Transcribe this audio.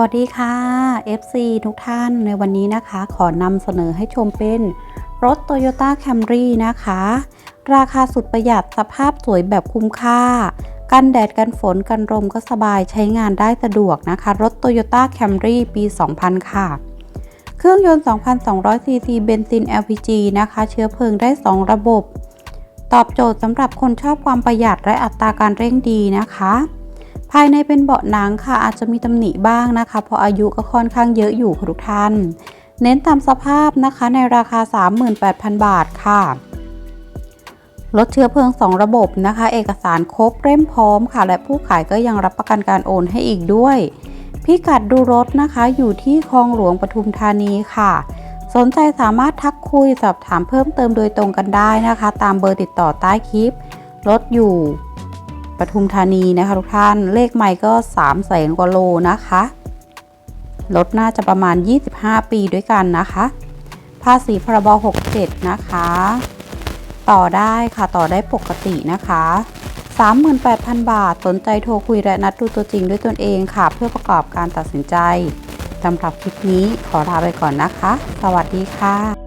สวัสดีค่ะ FC ทุกท่านในวันนี้นะคะ ขอนำเสนอให้ชมเป็นรถ Toyota Camry นะคะ ราคาสุดประหยัดสภาพสวยแบบคุ้มค่า กันแดดกันฝนกันลมก็สบายใช้งานได้สะดวกนะคะ รถ Toyota Camry ปี 2000 ค่ะ เครื่องยนต์ 2,200 ซีซีเบนซิน LPG นะคะ เชื้อเพลิงได้ 2 ระบบ ตอบโจทย์สำหรับคนชอบความประหยัดและอัตราการเร่งดีนะคะ ภายในเป็นเบาะหนังค่ะอาจจะมีตำหนิบ้างนะคะ เพราะอายุก็ค่อนข้างเยอะอยู่ค่ะทุกท่าน เน้นตามสภาพนะคะในราคา 38,000 บาทค่ะลดเชื้อเพลิง 2 ระบบนะคะ เอกสารครบเล่มพร้อมค่ะ และผู้ขายก็ยังรับประกันการโอนให้อีกด้วย พิกัดดูรถนะคะอยู่ที่คลองหลวงปทุมธานีค่ะ สนใจสามารถทักคุยสอบถามเพิ่มเติมโดยตรงกันได้นะคะ ตามเบอร์ติดต่อใต้คลิป รถอยู่ ปทุมธานีนะคะทุกท่านเลขใหม่ก็3 0 0แสนกว่าโลนะคะรถน่าจะประมาณ 25 ปีด้วยกันนะคะ ภาษีพรบ67 นะคะ ต่อได้ค่ะต่อได้ปกตินะคะ 38,000 บาท สนใจโทรคุยและนัดดูตัวจริงด้วยตนเองค่ะ เพื่อประกอบการตัดสินใจสำหรับคลิปนี้ขอลาไปก่อนนะคะ สวัสดีค่ะ